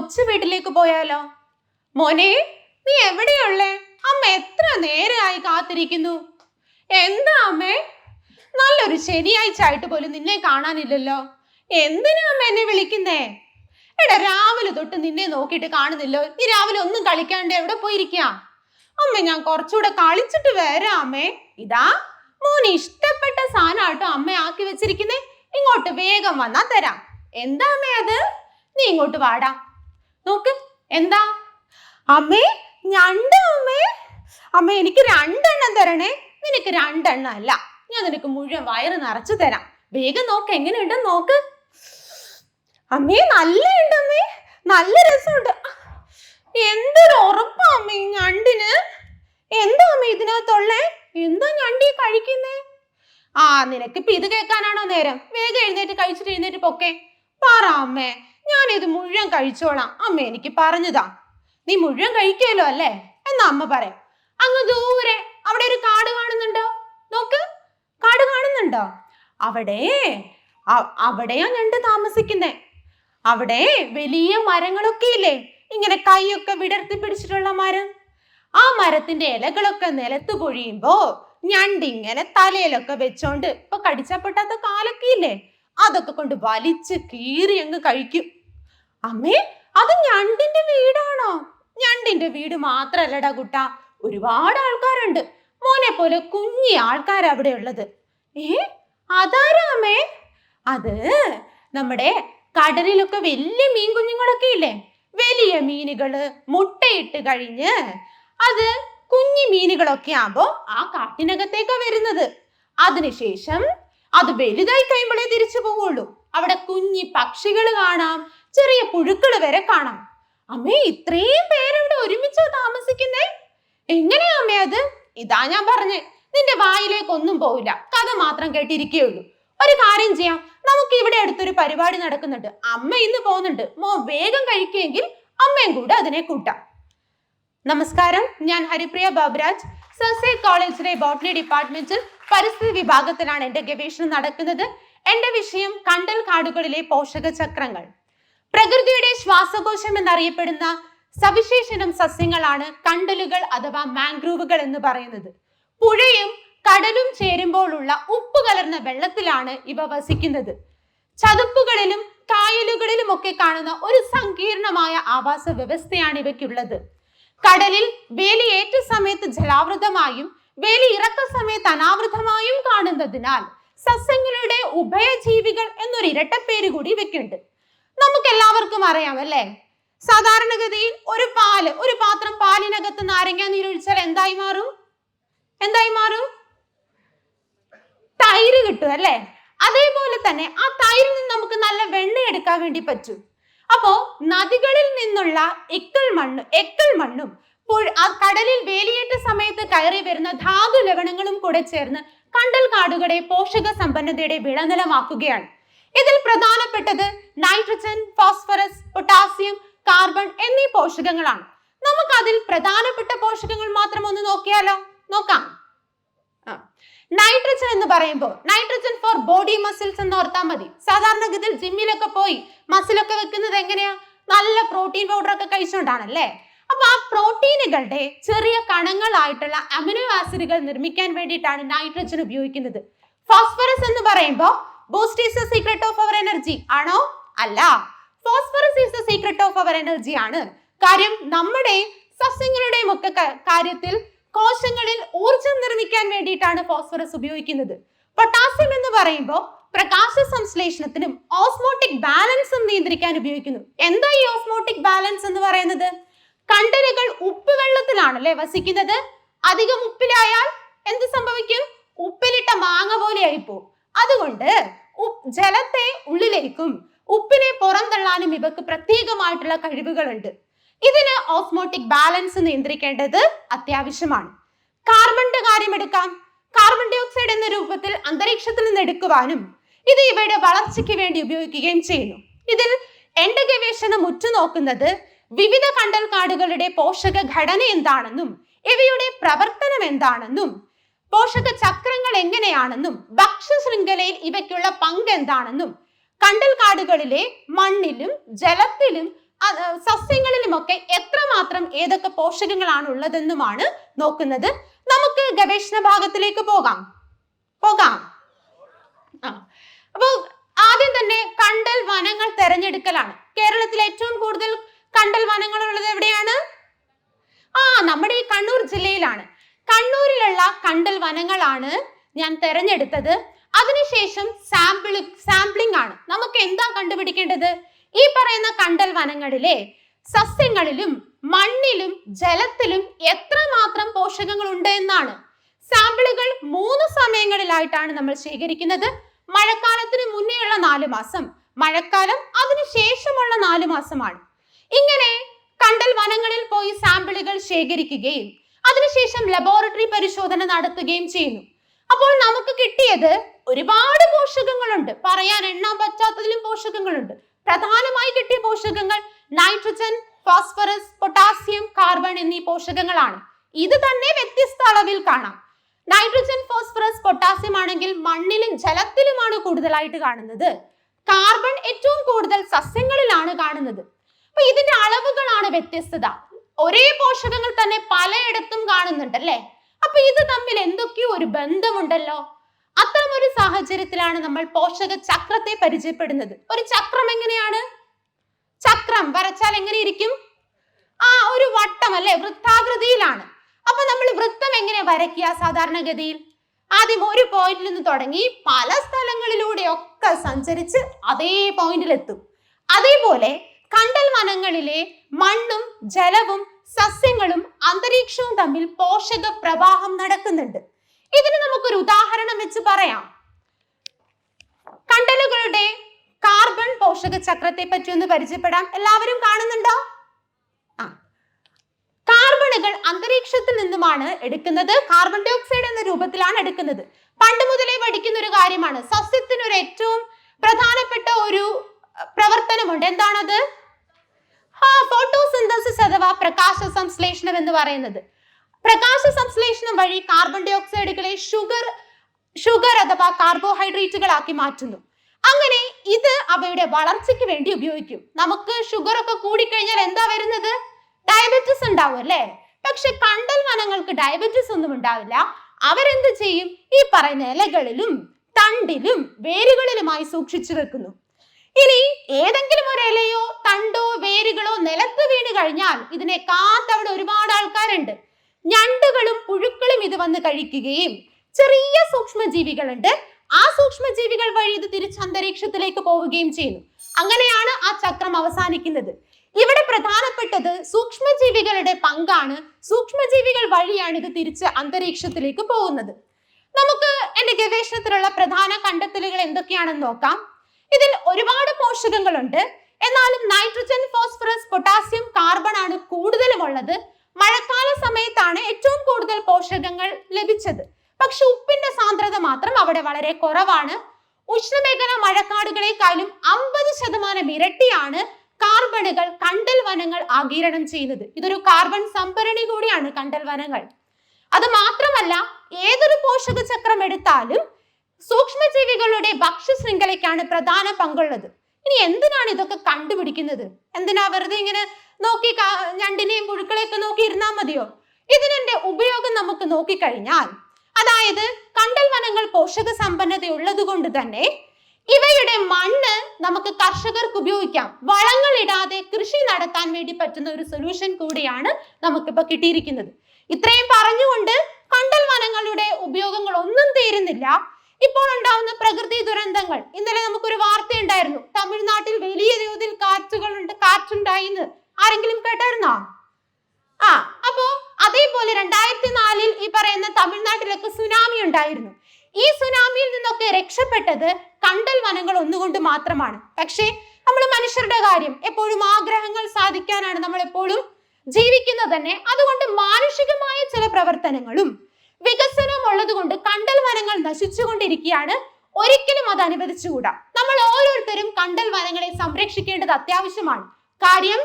കൊച്ചു വീട്ടിലേക്ക് പോയാലോ? മോനെ നീ എവിടെയുള്ളേ? അമ്മ എത്ര നേരമായി കാത്തിരിക്കുന്നു? എന്താ അമ്മേ? നല്ലൊരു ശനിയാഴ്ച ആയിട്ട് പോലും നിന്നെ കാണാനില്ലല്ലോ. എന്തിനാ അമ്മ എന്നെ വിളിക്കുന്നേ? എടാ രാവിലെ തൊട്ട് നിന്നെ നോക്കിയിട്ട് കാണുന്നില്ലോ. നീ രാവിലെ ഒന്നും കളിക്കാണ്ട് എവിടെ പോയിരിക്കാ? അമ്മ ഞാൻ കുറച്ചുകൂടെ കളിച്ചിട്ട് വരാം അമ്മേ. ഇതാ മോന് ഇഷ്ടപ്പെട്ട സാധനമാട്ടോ അമ്മ ആക്കി വെച്ചിരിക്കുന്നേ. ഇങ്ങോട്ട് വേഗം വന്നാ തരാം. എന്താ അമ്മേ അത്? നീ ഇങ്ങോട്ട് വാടാ. നോക്ക്. എന്താ? അമ്മേ ഞണ്ട് അമ്മേ. അമ്മേ എനിക്ക് രണ്ടെണ്ണം തരണേ. നിനക്ക് രണ്ടെണ്ണം അല്ല. ഞാൻ നിനക്ക് മുഴുവൻ വയറ് നിറച്ചു തരാം. വേഗം നോക്ക് എങ്ങനെയുണ്ടെന്ന് നോക്ക്. അമ്മേ നല്ല ഉണ്ട് അമ്മേ. നല്ല രസമുണ്ട്. എന്തൊരു ഉറപ്പാ അമ്മേ ഞണ്ടിന്. എന്താ അമ്മേ ഇതിനകത്തുള്ളേ? എന്താ ഞണ്ടി കഴിക്കുന്നേ? ആ നിനക്കിപ്പോ ഇത് കേൾക്കാനാണോ നേരം? വേഗം എഴുന്നേറ്റ് കഴിച്ചിട്ട് എഴുന്നേറ്റ് പൊക്കെ. പറ അമ്മേ ഞാൻ ഇത് മുഴുവൻ കഴിച്ചോളാം. അമ്മ എനിക്ക് പറഞ്ഞതാ. നീ മുഴുവൻ കഴിക്കുമല്ലോ അല്ലേ? എന്നാ അമ്മ പറയാം. അങ്ങ് ദൂരെ അവിടെ ഒരു കാട് കാണുന്നുണ്ടോ? നോക്ക് കാട് കാണുന്നുണ്ടോ? അവിടെ അവിടെയാ ഞണ്ട് താമസിക്കുന്നേ. അവിടെ വലിയ മരങ്ങളൊക്കെ ഇല്ലേ? ഇങ്ങനെ കൈയൊക്കെ വിടർത്തി പിടിച്ചിട്ടുള്ള മരം. ആ മരത്തിന്റെ ഇലകളൊക്കെ നിലത്ത് പൊഴിയുമ്പോ ഞണ്ട് ഇങ്ങനെ തലയിലൊക്കെ വെച്ചോണ്ട് ഇപ്പൊ കടിച്ചപ്പെട്ടാത്ത കാലൊക്കെ ഇല്ലേ? അതൊക്കെ കൊണ്ട് വലിച്ച് കീറി അങ്ങ് കഴിക്കും. അമ്മേ അത് ഞണ്ടിന്റെ വീടാണോ? ഞണ്ടിന്റെ വീട് മാത്രല്ലടാ കുട്ട. ഒരുപാട് ആൾക്കാരുണ്ട്. മോനെ പോലെ കുഞ്ഞി ആൾക്കാർ അവിടെ ഉള്ളത്. ഏ അതാരാ അമ്മേ? അത് നമ്മുടെ കടലിലൊക്കെ വലിയ മീൻ കുഞ്ഞുങ്ങളൊക്കെ ഇല്ലേ? വലിയ മീനുകൾ മുട്ടയിട്ട് കഴിഞ്ഞ് അത് കുഞ്ഞി മീനുകളൊക്കെ ആകുമ്പോ ആ കാട്ടിനകത്തേക്കാ വരുന്നത്. അതിനുശേഷം അത് വലുതായി കഴിയുമ്പോഴേ തിരിച്ചു പോവുള്ളൂ. അവിടെ കുഞ്ഞി പക്ഷികൾ കാണാം. ചെറിയ പുഴുക്കൾ വരെ കാണാം. അമ്മേ ഇത്രയും പേരവിടെ ഒരുമിച്ച് താമസിക്കുന്നേ? എങ്ങനെയാ അമ്മേ അത്? ഇതാ ഞാൻ പറഞ്ഞേ നിന്റെ വായിലേക്ക് ഒന്നും പോവില്ല. കഥ മാത്രം കേട്ടിരിക്കുകയുള്ളൂ ഒരു കാര്യം ചെയ്യാം. നമുക്ക് ഇവിടെ അടുത്തൊരു പരിപാടി നടക്കുന്നുണ്ട്. അമ്മ ഇന്ന് പോകുന്നുണ്ട്. മോ വേഗം കഴിക്കുമെങ്കിൽ അമ്മയും കൂടെ അതിനെ കൂട്ടാം. നമസ്കാരം. ഞാൻ ഹരിപ്രിയ ബാബുരാജ്. സർസേ കോളേജിലെ ബോട്ടണി ഡിപ്പാർട്ട്മെന്റിൽ പരിസ്ഥിതി വിഭാഗത്തിലാണ് എന്റെ ഗവേഷണം നടക്കുന്നത്. എന്റെ വിഷയം കണ്ടൽ കാടുകളിലെ പോഷക ചക്രങ്ങൾ പ്രകൃതിയുടെ ശ്വാസകോശം എന്നറിയപ്പെടുന്ന സവിശേഷനം സസ്യങ്ങളാണ് കണ്ടലുകൾ അഥവാ മാംഗ്രൂവുകൾ എന്ന് പറയുന്നത്. പുഴയും കടലും ചേരുമ്പോഴുള്ള ഉപ്പ് കലർന്ന വെള്ളത്തിലാണ് ഇവ വസിക്കുന്നത്. ചതുപ്പുകളിലും കായലുകളിലും ഒക്കെ കാണുന്ന ഒരു സങ്കീർണമായ ആവാസ വ്യവസ്ഥയാണ് ഇവയ്ക്കുള്ളത്. കടലിൽ വേലിയേറ്റ സമയത്ത് ജലാവൃതമായും വേലി ഇറക്ക സമയത്ത് അനാവൃതമായും കാണുന്നതിനാൽ സസ്യങ്ങളുടെ ഉഭയജീവികൾ എന്നൊരു ഇരട്ട പേര് കൂടി ഇവയ്ക്കുണ്ട് നമുക്ക് എല്ലാവർക്കും അറിയാം അല്ലേ സാധാരണഗതിയിൽ ഒരു പാൽ ഒരു പാത്രം പാലിനകത്ത് നാരങ്ങ നീരൊഴിച്ചാൽ എന്തായി മാറും? എന്തായി മാറും? തൈര് കിട്ടും അല്ലേ? അതേപോലെ തന്നെ ആ തൈരിൽ നിന്ന് നമുക്ക് നല്ല വെണ്ണ എടുക്കാൻ വേണ്ടി പറ്റും. അപ്പോ നദികളിൽ നിന്നുള്ള എക്കൽ മണ്ണ് എക്കൽ മണ്ണും ആ കടലിൽ വേലിയേറ്റ സമയത്ത് കയറി വരുന്ന ധാതു ലവണങ്ങളും കൂടെ ചേർന്ന് കണ്ടൽ കാടുകളെ പോഷക സമ്പന്നതയുടെ വിളനിലമാക്കുകയാണ്. ഇതിൽ പ്രധാനപ്പെട്ടത് നൈട്രജൻ ഫോസ്ഫറസ് പൊട്ടാസ്യം കാർബൺ എന്നീ പോഷകങ്ങളാണ്. നമുക്ക് അതിൽ പ്രധാനപ്പെട്ട പോഷകങ്ങൾ മാത്രം ഒന്ന് നോക്കിയാലോ? നോക്കാം. നൈട്രജൻ എന്ന് പറയുമ്പോൾ നൈട്രജൻ ഫോർ ബോഡി മസിൽസ് എന്ന് ഓർത്താൽ മതി. സാധാരണഗതിയിൽ ജിമ്മിലൊക്കെ പോയി മസിലൊക്കെ വെക്കുന്നത് എങ്ങനെയാ? നല്ല പ്രോട്ടീൻ പൗഡർ ഒക്കെ കഴിച്ചുകൊണ്ടാണല്ലേ അപ്പൊ ആ പ്രോട്ടീനുകളുടെ ചെറിയ കണങ്ങളായിട്ടുള്ള അമിനോ ആസിഡുകൾ നിർമ്മിക്കാൻ വേണ്ടിയിട്ടാണ് നൈട്രജൻ ഉപയോഗിക്കുന്നത്. ഫോസ്ഫറസ് എന്ന് പറയുമ്പോൾ Boost is the secret of our energy ആണോ? അല്ല. Phosphorus is the secret of our energy ആണ്. കാര്യം നമ്മുടെ സസ്യങ്ങളുടെയും ഒക്കെ കാര്യത്തിൽ കോശങ്ങളിൽ ഊർജം നിർമ്മിക്കാൻ വേണ്ടിയിട്ടാണ് ഫോസ്ഫറസ് ഉപയോഗിക്കുന്നത്. പൊട്ടാസ്യം എന്ന് പറയുമ്പോൾ പ്രകാശ സംശ്ലേഷണത്തിനും ഓസ്മോട്ടിക് ബാലൻസും നിയന്ത്രിക്കാൻ ഉപയോഗിക്കുന്നു. എന്താ ഈ ഓസ്മോട്ടിക് ബാലൻസ് എന്ന് പറയുന്നത്? കണ്ടലുകൾ ഉപ്പ് വെള്ളത്തിലാണ് അല്ലെ വസിക്കുന്നത്? അധികം ഉപ്പിലായാൽ എന്ത് സംഭവിക്കും? ഉപ്പിലിട്ട മാങ്ങ പോലെ ആയിപ്പോവും അതുകൊണ്ട് ജലത്തെ ഉള്ളിലേക്കും ഉപ്പിനെ പുറന്തള്ളാനും ഇവക്ക് പ്രത്യേകമായിട്ടുള്ള കഴിവുകളുണ്ട്. ഇതിന് ഓസ്മോട്ടിക് ബാലൻസ് നിയന്ത്രിക്കേണ്ടത് അത്യാവശ്യമാണ്. കാർബണിന്റെ കാര്യം എടുക്കാം. കാർബൺ ഡൈ ഓക്സൈഡ് എന്ന രൂപത്തിൽ അന്തരീക്ഷത്തിൽ നിന്ന് എടുക്കുവാനും ഇത് ഇവയുടെ വളർച്ചയ്ക്ക് വേണ്ടി ഉപയോഗിക്കുകയും ചെയ്യുന്നു. ഇതിൽ എന്റെ ഗവേഷണം ഉറ്റുനോക്കുന്നത് വിവിധ കണ്ടൽ കാടുകളുടെ പോഷക ഘടന എന്താണെന്നും ഇവയുടെ പ്രവർത്തനം എന്താണെന്നും പോഷക ചക്രങ്ങൾ എങ്ങനെയാണെന്നും ഭക്ഷ്യ ശൃംഖലയിൽ ഇവയ്ക്കുള്ള പങ്ക് എന്താണെന്നും കണ്ടൽ കാടുകളിലെ മണ്ണിലും ജലത്തിലും സസ്യങ്ങളിലുമൊക്കെ എത്രമാത്രം ഏതൊക്കെ പോഷകങ്ങളാണ് ഉള്ളതെന്നുമാണ് നോക്കുന്നത്. നമുക്ക് ഗവേഷണ ഭാഗത്തിലേക്ക് പോകാം. പോകാം. അപ്പോ ആദ്യം തന്നെ കണ്ടൽ വനങ്ങൾ തെരഞ്ഞെടുക്കലാണ്. കേരളത്തിൽ ഏറ്റവും കൂടുതൽ കണ്ടൽ വനങ്ങൾ ഉള്ളത് എവിടെയാണ്? ആ നമ്മുടെ ഈ കണ്ണൂർ ജില്ലയിലാണ്. കണ്ണൂരിലുള്ള കണ്ടൽ വനങ്ങളാണ് ഞാൻ തെരഞ്ഞെടുത്തത്. അതിനുശേഷം സാമ്പിൾ സാമ്പിളിംഗ് ആണ്. നമുക്ക് എന്താ കണ്ടുപിടിക്കേണ്ടത്? ഈ പറയുന്ന കണ്ടൽ വനങ്ങളിലെ സസ്യങ്ങളിലും മണ്ണിലും ജലത്തിലും എത്രമാത്രം പോഷകങ്ങൾ ഉണ്ട് എന്നാണ്. സാമ്പിളുകൾ മൂന്ന് സമയങ്ങളിലായിട്ടാണ് നമ്മൾ ശേഖരിക്കുന്നത്. മഴക്കാലത്തിന് മുന്നേയുള്ള നാല് മാസം മഴക്കാലം അതിനുശേഷമുള്ള നാല് മാസമാണ്. ഇങ്ങനെ കണ്ടൽ വനങ്ങളിൽ പോയി സാമ്പിളുകൾ ശേഖരിക്കുകയും അതിനുശേഷം ലബോറട്ടറി പരിശോധന നടത്തുകയും ചെയ്യുന്നു. അപ്പോൾ നമുക്ക് കിട്ടിയത് ഒരുപാട് പോഷകങ്ങളുണ്ട്. പറയാൻ എണ്ണാൻ പറ്റാത്തതിലും പോഷകങ്ങളുണ്ട്. പ്രധാനമായി കിട്ടിയ പോഷകങ്ങൾ നൈട്രജൻ ഫോസ്ഫറസ് പൊട്ടാസ്യം കാർബൺ എന്നീ പോഷകങ്ങളാണ്. ഇത് തന്നെ വ്യത്യസ്ത അളവിൽ കാണാം. നൈട്രജൻ ഫോസ്ഫറസ് പൊട്ടാസ്യം ആണെങ്കിൽ മണ്ണിലും ജലത്തിലുമാണ് കൂടുതലായിട്ട് കാണുന്നത്. കാർബൺ ഏറ്റവും കൂടുതൽ സസ്യങ്ങളിലാണ് കാണുന്നത്. അപ്പൊ ഇതിന്റെ അളവുകളാണ് വ്യത്യസ്തത. ഒരേ പോഷകങ്ങൾ തന്നെ പലയിടത്തും കാണുന്നുണ്ട് അല്ലേ അപ്പൊ ഇത് തമ്മിൽ എന്തൊക്കെയോ ഒരു ബന്ധമുണ്ടല്ലോ. അത്തരം ഒരു സാഹചര്യത്തിലാണ് നമ്മൾ പോഷക ചക്രത്തെ പരിചയപ്പെടുന്നത്. ഒരു ചക്രം എങ്ങനെയാണ്? ചക്രം വരച്ചാൽ എങ്ങനെയിരിക്കും ആ ഒരു വട്ടം അല്ലെ? വൃത്താകൃതിയിലാണ്. അപ്പൊ നമ്മൾ വൃത്തം എങ്ങനെ വരയ്ക്കുക സാധാരണഗതിയിൽ? ആദ്യം ഒരു പോയിന്റിൽ നിന്ന് തുടങ്ങി പല സ്ഥലങ്ങളിലൂടെ ഒക്കെ സഞ്ചരിച്ച് അതേ പോയിന്റിൽ എത്തും. അതേപോലെ കണ്ടൽ വനങ്ങളിലെ മണ്ണും ജലവും സസ്യങ്ങളും അന്തരീക്ഷവും തമ്മിൽ പോഷക പ്രവാഹം നടക്കുന്നുണ്ട്. ഇതിന് നമുക്കൊരു ഉദാഹരണം വെച്ച് പറയാം. കണ്ടലുകളുടെ കാർബൺ പോഷക ചക്രത്തെ പറ്റി ഒന്ന് പരിചയപ്പെടാം. എല്ലാവരും കാണുന്നുണ്ടോ? ആ. കാർബണുകൾ അന്തരീക്ഷത്തിൽ നിന്നുമാണ് എടുക്കുന്നത്. കാർബൺ ഡൈ ഓക്സൈഡ് എന്ന രൂപത്തിലാണ് എടുക്കുന്നത്. പണ്ട് മുതലേ പഠിക്കുന്ന ഒരു കാര്യമാണ്. സസ്യത്തിന് ഒരു ഏറ്റവും പ്രധാനപ്പെട്ട ഒരു പ്രവർത്തനമുണ്ട്. എന്താണത്? ഫോട്ടോസിന്തസിസ് അഥവാ പ്രകാശ സംശ്ലേഷണം എന്ന് പറയുന്നത്. പ്രകാശ സംശ്ലേഷണം വഴി കാർബൺ ഡൈ ഓക്സൈഡുകളെ ഷുഗർ ഷുഗർ അഥവാ കാർബോഹൈഡ്രേറ്റുകളാക്കി മാറ്റുന്നു. അങ്ങനെ ഇത് അവയുടെ വളർച്ചയ്ക്ക് വേണ്ടി ഉപയോഗിക്കും. നമുക്ക് ഷുഗർ ഒക്കെ കൂടിക്കഴിഞ്ഞാൽ എന്താ വരുന്നത്? ഡയബറ്റിസ് ഉണ്ടാവും അല്ലേ? പക്ഷെ കണ്ടൽ വനങ്ങൾക്ക് ഡയബറ്റിസ് ഒന്നും ഉണ്ടാവില്ല. അവരെന്ത് ചെയ്യും? ഈ പറയുന്ന ഇലകളിലും തണ്ടിലും വേരുകളിലുമായി സൂക്ഷിച്ചു വെക്കുന്നു. ഇനി ഏതെങ്കിലും ഒരു ഇലയോ തണ്ടോ വേരുകളോ നിലത്ത് വീണ് കഴിഞ്ഞാൽ ഇതിനെ കാത്തവിടെ ഒരുപാട് ആൾക്കാരുണ്ട്. ഞണ്ടുകളും പുഴുക്കളും ഇത് വന്ന് കഴിക്കുകയും ചെറിയ സൂക്ഷ്മജീവികളുണ്ട്. ആ സൂക്ഷ്മജീവികൾ വഴി ഇത് തിരിച്ച് അന്തരീക്ഷത്തിലേക്ക് പോവുകയും ചെയ്യുന്നു. അങ്ങനെയാണ് ആ ചക്രം അവസാനിക്കുന്നത്. ഇവിടെ പ്രധാനപ്പെട്ടത് സൂക്ഷ്മജീവികളുടെ പങ്കാണ്. സൂക്ഷ്മജീവികൾ വഴിയാണ് ഇത് തിരിച്ച് അന്തരീക്ഷത്തിലേക്ക് പോകുന്നത്. നമുക്ക് എന്റെ ഗവേഷണത്തിലുള്ള പ്രധാന കണ്ടെത്തലുകൾ എന്തൊക്കെയാണെന്ന് നോക്കാം. ഇതിൽ ഒരുപാട് പോഷകങ്ങളുണ്ട്. എന്നാലും നൈട്രജൻ ഫോസ്ഫറസ് പൊട്ടാസ്യം കാർബൺ ആണ് കൂടുതലും ഉള്ളത് മഴക്കാല സമയത്താണ് ലഭിച്ചത് പക്ഷെ ഉപ്പിന്റെ സാന്ദ്രത മാത്രം അവിടെ വളരെ കുറവാണ്. ഉഷ്ണമേഖല മഴക്കാടുകളെക്കാളും അമ്പത് ശതമാനം ഇരട്ടിയാണ് കാർബണുകൾ കണ്ടൽ വനങ്ങൾ ആഗിരണം ചെയ്യുന്നത്. ഇതൊരു കാർബൺ സംഭരണി കൂടിയാണ് കണ്ടൽ വനങ്ങൾ. അത് മാത്രമല്ല ഏതൊരു പോഷക ചക്രം എടുത്താലും സൂക്ഷ്മജീവികളുടെ ഭക്ഷ്യ ശൃംഖലയ്ക്കാണ് പ്രധാന പങ്കുള്ളത്. ഇനി എന്തിനാണ് ഇതൊക്കെ കണ്ടുപിടിക്കുന്നത്? എന്തിനാ വെറുതെ ഇങ്ങനെ നോക്കി ഞണ്ടിനെയും പുഴുക്കളെയൊക്കെ നോക്കി ഇരുന്നാ മതിയോ? ഇതിനെ ഉപയോഗം നമുക്ക് നോക്കിക്കഴിഞ്ഞാൽ അതായത് കണ്ടൽ വനങ്ങൾ പോഷക സമ്പന്നത ഉള്ളത് കൊണ്ട് തന്നെ ഇവയുടെ മണ്ണ് നമുക്ക് കർഷകർക്ക് ഉപയോഗിക്കാം. വളങ്ങൾ ഇടാതെ കൃഷി നടത്താൻ വേണ്ടി പറ്റുന്ന ഒരു സൊല്യൂഷൻ കൂടിയാണ് നമുക്കിപ്പോ കിട്ടിയിരിക്കുന്നത്. ഇത്രയും പറഞ്ഞുകൊണ്ട് കണ്ടൽ വനങ്ങളുടെ ഉപയോഗങ്ങൾ ഒന്നും തീരുന്നില്ല. ഇപ്പോൾ ഉണ്ടാവുന്ന പ്രകൃതി ദുരന്തങ്ങൾ. ഇന്നലെ നമുക്കൊരു വാർത്ത ഉണ്ടായിരുന്നു തമിഴ്നാട്ടിൽ വലിയ തോതിൽ കാറ്റുകളുണ്ട് കാറ്റുണ്ടായിന്ന്. ആരെങ്കിലും കേട്ടായിരുന്നോ? ആ അപ്പോ അതേപോലെ രണ്ടായിരത്തി നാലിൽ ഈ പറയുന്ന തമിഴ്നാട്ടിലൊക്കെ സുനാമി ഉണ്ടായിരുന്നു. ഈ സുനാമിയിൽ നിന്നൊക്കെ രക്ഷപ്പെട്ടത് കണ്ടൽ വനങ്ങൾ ഒന്നുകൊണ്ട് മാത്രമാണ്. പക്ഷേ നമ്മൾ മനുഷ്യരുടെ കാര്യം എപ്പോഴും ആഗ്രഹങ്ങൾ സാധിക്കാനാണ് നമ്മൾ എപ്പോഴും ജീവിക്കുന്നത് തന്നെ. അതുകൊണ്ട് മാനുഷികമായ ചില പ്രവർത്തനങ്ങളും വികസനവും ഉള്ളതുകൊണ്ട് കണ്ടൽ വനങ്ങൾ നശിച്ചുകൊണ്ടിരിക്കുകയാണ് ഒരിക്കലും അത് അനുവദിച്ചുകൂടാ. നമ്മൾ ഓരോരുത്തരും കണ്ടൽ വനങ്ങളെ സംരക്ഷിക്കേണ്ടത് അത്യാവശ്യമാണ്. കാര്യം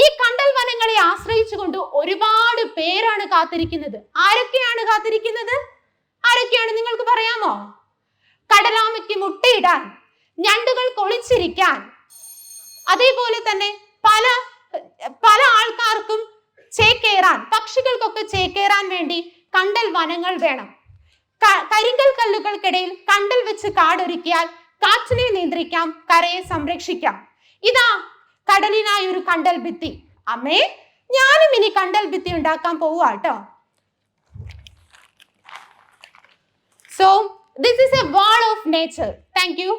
ഈ കണ്ടൽ വനങ്ങളെ ആശ്രയിച്ചുകൊണ്ട് ഒരുപാട് പേരാണ് കാത്തിരിക്കുന്നത്. ആരൊക്കെയാണ് കാത്തിരിക്കുന്നത്? ആരൊക്കെയാണ് നിങ്ങൾക്ക് പറയാമോ? കടലാമയ്ക്ക് മുട്ടയിടാൻ ഞണ്ടുകൾ കൊളിച്ചിരിക്കാൻ. അതേപോലെ തന്നെ പല പല ആൾക്കാർക്കും ചേക്കേറാൻ പക്ഷികൾക്കൊക്കെ ചേക്കേറാൻ വേണ്ടി കണ്ടൽ വനങ്ങൾ വേണം. കരിങ്കൽ കല്ലുകൾക്കിടയിൽ കണ്ടൽ വെച്ച് കാടൊരുക്കിയാൽ കാറ്റിനെ നിയന്ത്രിക്കാം കരയെ സംരക്ഷിക്കാം. ഇതാ കടലിനായി ഒരു കണ്ടൽ ഭിത്തി അമ്മേ ഞാനും ഇനി കണ്ടൽ ഭിത്തി ഉണ്ടാക്കാൻ പോവുക കേട്ടോ so this is a wall of nature thank you